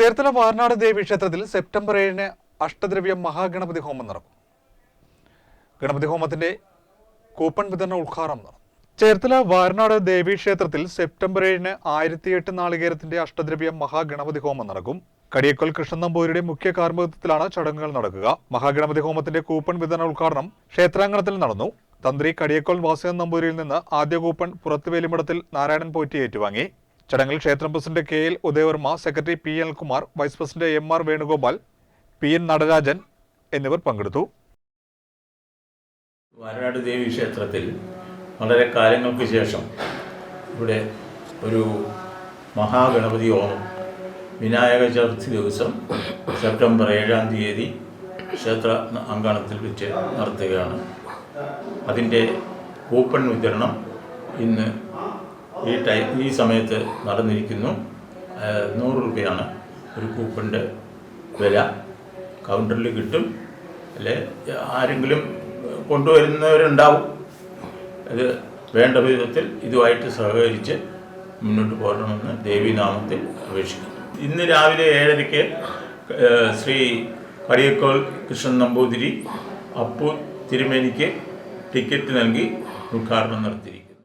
ചേർത്തല വാർനാട് ദേവി ക്ഷേത്രത്തിൽ സെപ്റ്റംബർ ഏഴിന് അഷ്ടദ്രവ്യ മഹാഗണപതി ഹോമം നടക്കും. ഗണപതി ഹോമത്തിന്റെ കൂപ്പൺ വിതരണ ഉദ്ഘാടനം നടന്നു ചേർത്തല വാരനാട് ദേവി ക്ഷേത്രത്തിൽ സെപ്റ്റംബർ ഏഴിന് ആയിരത്തിയെട്ട് നാളികേരത്തിന്റെ അഷ്ടദ്രവ്യ മഹാഗണപതി ഹോമം നടക്കും. കടിയക്കൽ കൃഷ്ണൻ നമ്പൂരിയുടെ മുഖ്യ കാർമ്മികത്വത്തിലാണ് ചടങ്ങുകൾ നടക്കുക. മഹാഗണപതി ഹോമത്തിന്റെ കൂപ്പൺ വിതരണ ഉദ്ഘാടനം ക്ഷേത്രാങ്കണത്തിൽ നടന്നു. തന്ത്രി കടിയക്കോൽ വാസുദേവൻ നമ്പൂരിയിൽ നിന്ന് ആദ്യ കൂപ്പൺ പുറത്തുവേലിമഠത്തിൽ നാരായണൻ പോറ്റി ഏറ്റുവാങ്ങി. ചടങ്ങിൽ ക്ഷേത്രം president K L Udayavarma secretary P L Kumar vice president M R Venugopal P N Natarajan എന്നിവർ പങ്കെടുത്തു. വയനാട് ദേവി ക്ഷേത്രത്തിൽ വളരെ കാലങ്ങൾക്ക് ശേഷം ഇവിടെ ഒരു മഹാഗണപതി ഓണം വിനായക ചതുർത്ഥി ദിവസം സെപ്റ്റംബർ ഏഴാം തീയതി ക്ഷേത്ര അങ്കണത്തിൽ വെച്ച് നടത്തുകയാണ്. അതിന്റെ കൂപ്പൺ വിതരണം ഇന്ന് ഈ ടൈം ഈ സമയത്ത് നടന്നിരിക്കുന്നു. നൂറ് രൂപയാണ് ഒരു കൂപ്പണിന്റെ വില. കൗണ്ടറിൽ കിട്ടും. അല്ലെ ആരെങ്കിലും കൊണ്ടുവരുന്നവരുണ്ടാവും. അത് വേണ്ട വിധത്തിൽ ഇതുമായിട്ട് സഹകരിച്ച് മുന്നോട്ട് പോകണമെന്ന് ദേവീനാമത്തിൽ അപേക്ഷിക്കുന്നു. ഇന്ന് രാവിലെ ഏഴരയ്ക്ക് ശ്രീ കടിയക്കോൾ കൃഷ്ണൻ നമ്പൂതിരി അപ്പു തിരുമേനിക്ക് ടിക്കറ്റ് നൽകി ഉദ്ഘാടനം നടത്തിയിരിക്കും